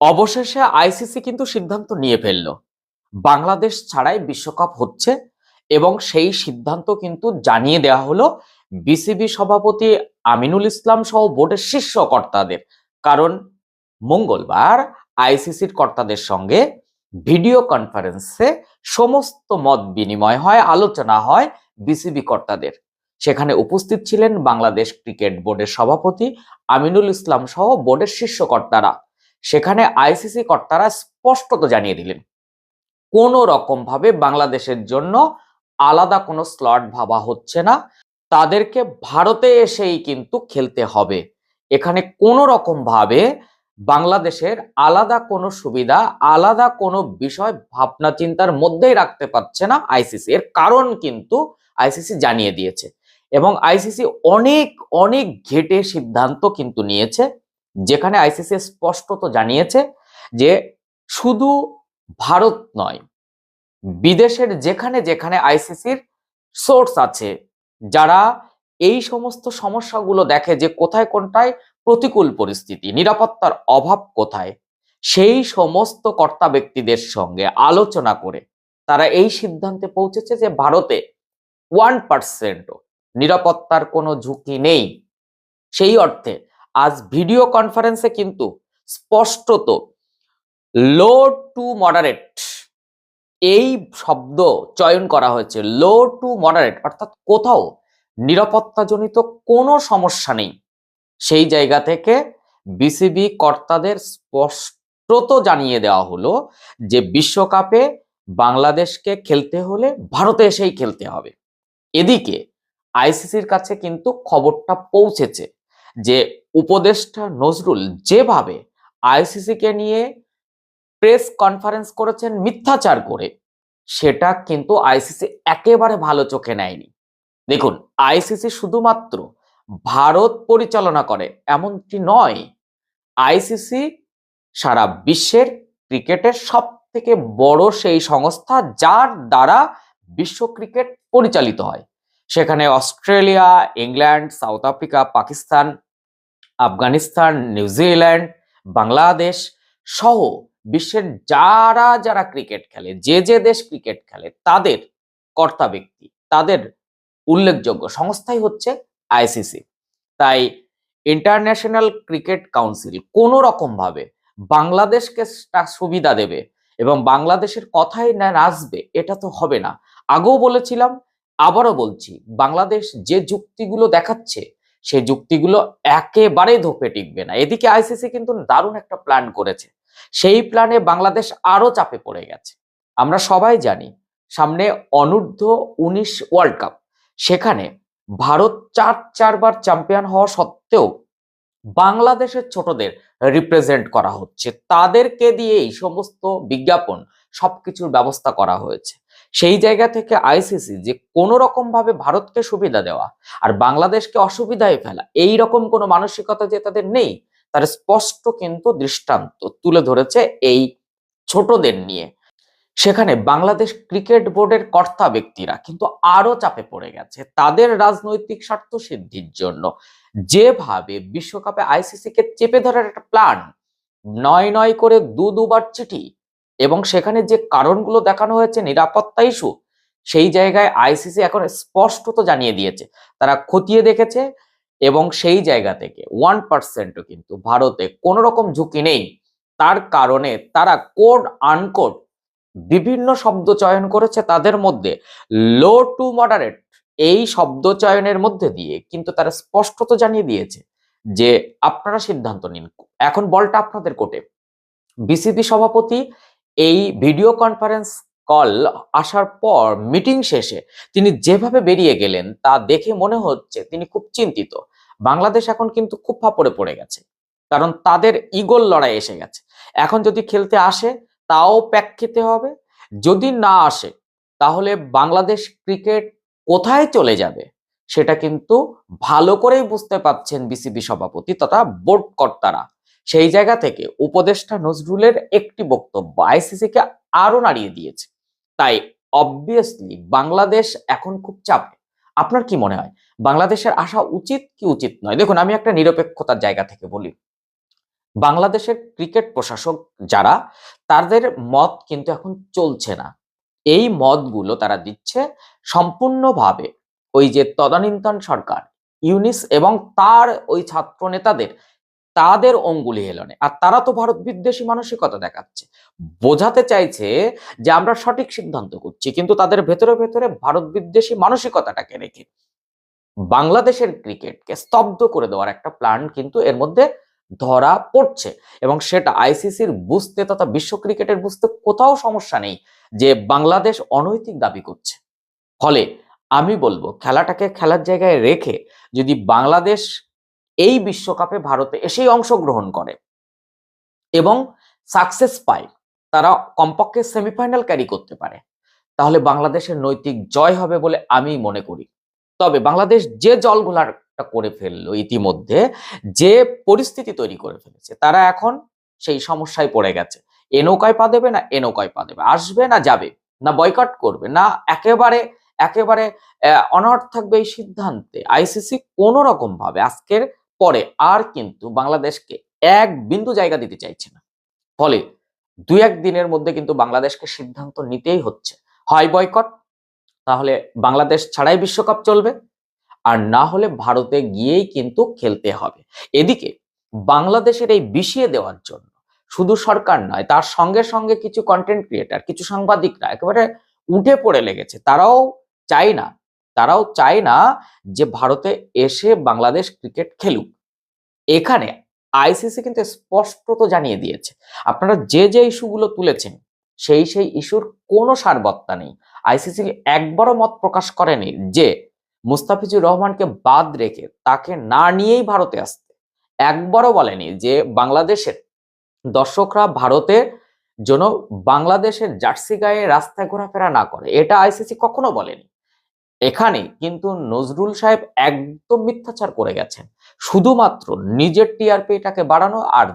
অবশেষে আইসিসি কিন্তু সিদ্ধান্ত নিয়ে ফেলল। বাংলাদেশ ছাড়াই বিশ্বকাপ হচ্ছে এবং সেই সিদ্ধান্ত কিন্তু জানিয়ে দেওয়া হলো বিসিবি সভাপতি আমিনুল ইসলাম সহ বোর্ডের শীর্ষ কর্তাদের। কারণ মঙ্গলবার আইসিসির কর্তাদের সঙ্গে ভিডিও কনফারেন্সে সমস্ত মত বিনিময় হয়, আলোচনা হয় বিসিবি কর্তাদের। সেখানে উপস্থিত ছিলেন বাংলাদেশ ক্রিকেট বোর্ডের সভাপতি আমিনুল ইসলাম সহ বোর্ডের শীর্ষ কর্তারা। সেখানে আইসিসি কর্তারা স্পষ্টত জানিয়ে দিলেন, কোনো রকম ভাবে বাংলাদেশের জন্য আলাদা কোনো স্লট ভাবা হচ্ছে না, তাদেরকে ভারতে এসেই কিন্তু খেলতে হবে। এখানে কোনো রকম ভাবে বাংলাদেশের আলাদা কোনো সুবিধা, আলাদা কোনো বিষয় ভাবনা চিন্তার মধ্যেই রাখতে পারছে না আইসিসি। এর কারণ কিন্তু আইসিসি জানিয়ে দিয়েছে এবং আইসিসি অনেক অনেক ঘেটে সিদ্ধান্ত কিন্তু নিয়েছে। যেখানে আইসিসি স্পষ্টত জানিয়েছে যে শুধু ভারত নয়, বিদেশের যেখানে যেখানে আইসিসির সোর্স আছে, যারা এই সমস্ত সমস্যাগুলো দেখে যে কোথায় কোনটায় প্রতিকূল পরিস্থিতি, নিরাপত্তার অভাব কোথায়, সেই সমস্ত কর্তা ব্যক্তিদের সঙ্গে আলোচনা করে তারা এই সিদ্ধান্তে পৌঁছেছে যে ভারতে ওয়ান পার্সেন্টও নিরাপত্তার কোনো ঝুঁকি নেই। সেই অর্থে আজ ভিডিও কনফারেন্সে কিন্তু স্পষ্টত লো টু মডারেট এই শব্দ চয়ন করা হয়েছে। লো টু মডারেট অর্থাৎ কোথাও নিরাপত্তাজনিত কোনো সমস্যা নেই। সেই জায়গা থেকে বিসিবি কর্তাদের স্পষ্টত জানিয়ে দেওয়া হলো যে বিশ্বকাপে বাংলাদেশকে খেলতে হলে ভারতে এসেই খেলতে হবে। এদিকে আইসিসির কাছে কিন্তু খবরটা পৌঁছেছে যে উপদেষ্টা নজরুল যেভাবে আইসিসিকে নিয়ে প্রেস কনফারেন্স করেছেন, মিথ্যাচার করে, সেটা কিন্তু আইসিসি একেবারে ভালো চোখে নেয়নি। দেখুন, আইসিসি শুধুমাত্র ভারত পরিচালনা করে, এমনটি নয়। আইসিসি সারা বিশ্বের ক্রিকেটের সব থেকে বড় সেই সংস্থা যার দ্বারা বিশ্ব ক্রিকেট পরিচালিত হয়। সেখানে Australia, England, South Africa, Pakistan Afghanistan New Zealand Bangladesh সহ বিশ্বের যারা যারা ক্রিকেট খেলে, যে যে দেশ ক্রিকেট খেলে, তাদের কর্তা ব্যক্তি, তাদের উল্লেখযোগ্য সংস্থাই হচ্ছে আইসিসি। তাই ইন্টারন্যাশনাল ক্রিকেট কাউন্সিল কোনো রকম ভাবে বাংলাদেশকে সুবিধা দেবে এবং বাংলাদেশের কথাই না আসবে এটা তো হবে না। আগেও বলেছিলাম, আবারও বলছি, বাংলাদেশ যে যুক্তিগুলো দেখাচ্ছে সেই যুক্তিগুলো একেবারেই ধোপে টিকবে না। এদিকে আইসিসি কিন্তু দারুণ একটা প্ল্যান করেছে। সেই প্ল্যানে বাংলাদেশ আরও চাপে পড়ে গেছে। আমরা সবাই জানি, সামনে অনূর্ধ্ব উনিশ ওয়ার্ল্ড কাপ সেখানে ভারত চার, চারবার চ্যাম্পিয়ন হওয়া সত্ত্বেও বাংলাদেশের ছোটদের রিপ্রেজেন্ট করা হচ্ছে। তাদেরকে দিয়ে এই সমস্ত বিজ্ঞাপন সবকিছুর ব্যবস্থা করা হয়েছে। সেই জায়গা থেকে আইসিসি যে কোনো রকম ভাবে ভারতকে সুবিধা দেওয়া আর বাংলাদেশকে অসুবিধায় ফেলা, এই রকম কোনো মানসিকতা যে তাদের নেই, তার স্পষ্ট কিন্তু দৃষ্টান্ত তুলে ধরেছে এই ছোটদের নিয়ে। সেখানে বাংলাদেশ ক্রিকেট বোর্ডের কর্তা ব্যক্তিরা কিন্তু আরও চাপে পড়ে গেছে তাদের রাজনৈতিক স্বার্থ সিদ্ধির জন্য। যেভাবে বিশ্বকাপে আইসিসিকে চেপে ধরার একটা প্ল্যান নয় নয় করে দু দুবার চিঠি এবং সেখানে যে কারণগুলো দেখানো হয়েছে নিরাপত্তা ইস্যু, সেই জায়গায় আইসিসি এখন স্পষ্টত জানিয়ে দিয়েছে। তারা খতিয়ে দেখেছে এবং সেই জায়গা থেকে ওয়ান পার্সেন্টও কিন্তু ভারতে কোনো রকম ঝুঁকি নেই। তার কারণে তারা কোড আনকোড বিভিন্ন শব্দ চয়ন করেছে তাদের মধ্যে। লো টু মডারেট এই শব্দ চয়নের মধ্যে দিয়ে কিন্তু তারা স্পষ্টত জানিয়ে দিয়েছে যে আপনারা সিদ্ধান্ত নিন। এখন বলটা আপনাদের কোর্টে বিসিবি সভাপতি এই ভিডিও কনফারেন্স কল আসার পর মিটিং শেষে তিনি যেভাবে বেরিয়ে গেলেন তা দেখে মনে হচ্ছে তিনি খুব চিন্তিত। বাংলাদেশ এখন কিন্তু খুব ফাপড়ে পড়ে গেছে। কারণ তাদের ইগল লড়াই এসে গেছে। এখন যদি খেলতে আসে, তাও প্যাক খেতে হবে। যদি না আসে, তাহলে বাংলাদেশ ক্রিকেট কোথায় চলে যাবে? সেটা কিন্তু ভালো করেই বুঝতে পাচ্ছেন বিসিবি সভাপতি তথা বোর্ড কর্তারা। সেই জায়গা থেকে উপদেষ্টা নজরুলের একটি বক্তব্য আইসিসিকে আরও নাড়িয়ে দিয়েছে। তাই অবভিয়াসলি বাংলাদেশ এখন খুব চাপে। আপনার কি মনে হয়? বাংলাদেশের আসা উচিত কি উচিত নয়? দেখুন, আমি একটা নিরপেক্ষতার জায়গা থেকে বলি। বাংলাদেশের ক্রিকেট প্রশাসক যারা, তাদের মত কিন্তু এখন চলছে না। এই মতগুলো তারা দিচ্ছে সম্পূর্ণভাবে ওই যে তদানীন্তন সরকার, ইউনিস এবং তার ওই ছাত্র নেতাদের তাদের অঙ্গুলি হেলনে। আর তারা তো ভারত বিদ্বেষী মানসিকতা দেখাচ্ছে। বোঝাতে চাইছে যে আমরা সঠিক সিদ্ধান্ত করছি, কিন্তু তাদের ভেতরে ভেতরে ভারত বিদ্বেষী মানসিকতাটাকে রেখে বাংলাদেশের ক্রিকেটকে স্তব্ধ করে দেওয়ার একটা প্ল্যান কিন্তু এর মধ্যে ধরা পড়ছে। এবং সেটা আইসিসির বুঝতে তথা বিশ্ব ক্রিকেটের বুঝতে কোথাও সমস্যা নেই যে বাংলাদেশ অনৈতিক দাবি করছে। ফলে আমি বলব, খেলাটাকে খেলার জায়গায় রেখে যদি বাংলাদেশ এই বিশ্বকাপে ভারতে এসেই অংশগ্রহণ করে এবং সাকসেস পায়। তারা কমপক্ষে সেমিফাইনাল ক্যারি করতে পারে। তাহলে বাংলাদেশের নৈতিক জয় হবে বলে আমি মনে করি। তবে বাংলাদেশ যে জলঘোলাটা করে ফেলল ইতিমধ্যে, যে পরিস্থিতি তৈরি করে ফেলেছে, তারা এখন সেই সমস্যায় পড়ে গেছে। এ নৌকায় পা দেবে না, এ নৌকায় পা দেবে। আসবে না, যাবে। না বয়কট করবে, না একেবারে একেবারে অনড় থাকবে এই সিদ্ধান্তে। আইসিসি কোন রকম ভাবে আজকের পরে আর কিন্তু বাংলাদেশকে এক বিন্দু জায়গা দিতে চাইছে না। ফলে দু এক দিনের মধ্যে কিন্তু বাংলাদেশকে সিদ্ধান্ত নিতেই হচ্ছে। হয় বয়কট তাহলে বাংলাদেশ ছাড়াই বিশ্বকাপ চলবে, আর না হলে ভারতে গিয়েই কিন্তু খেলতে হবে। এদিকে বাংলাদেশের এই বিষিয়ে দেওয়ার জন্য শুধু সরকার নয়, তার সঙ্গে সঙ্গে কিছু কন্টেন্ট ক্রিয়েটার কিছু সাংবাদিকরা একেবারে উঠে পড়ে লেগেছে। তারাও চায় না তারাও চায় না যে ভারতে এসে বাংলাদেশ ক্রিকেট খেলুক। এখানে আইসিসি কিন্তু স্পষ্টত জানিয়ে দিয়েছে, আপনারা যে যে ইস্যুগুলো তুলেছেন, সেই সেই ইস্যুর কোনো সারবত্তা নেই। আইসিসি একবারও মত প্রকাশ করেনি যে মুস্তাফিজুর রহমানকে বাদ রেখে তাকে না নিয়েই ভারতে আসতে। একবারও বলেনি যে বাংলাদেশের দর্শকরা ভারতের জন্য বাংলাদেশের জার্সি গায়ে রাস্তায় ঘোরাফেরা না করে। এটা আইসিসি কখনো বলেনি। এখানে কিন্তু নজরুল সাহেব একদম মিথ্যাচার করে গেছেন। শুধুমাত্র নিজের টিআরপিটাকে বাড়ানো আর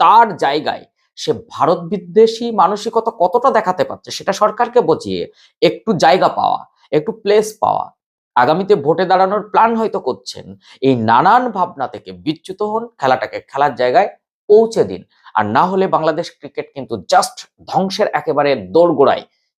তার জায়গায় সে ভারত বিদ্বেষী মানসিকতা কতটা দেখাতে পারছে সেটা সরকারকে বুঝিয়ে একটু জায়গা পাওয়া, একটু প্লেস পাওয়া, আগামীতে ভোটে দাঁড়ানোর প্ল্যান হয়তো করছেন, এই নানান ভাবনা থেকে বিচ্যুত হন, খেলাটাকে খেলার জায়গায় পৌঁছে দিন। আর না হলে বাংলাদেশ ক্রিকেট কিন্তু জাস্ট ধ্বংসের একেবারে দোরগোড়ায়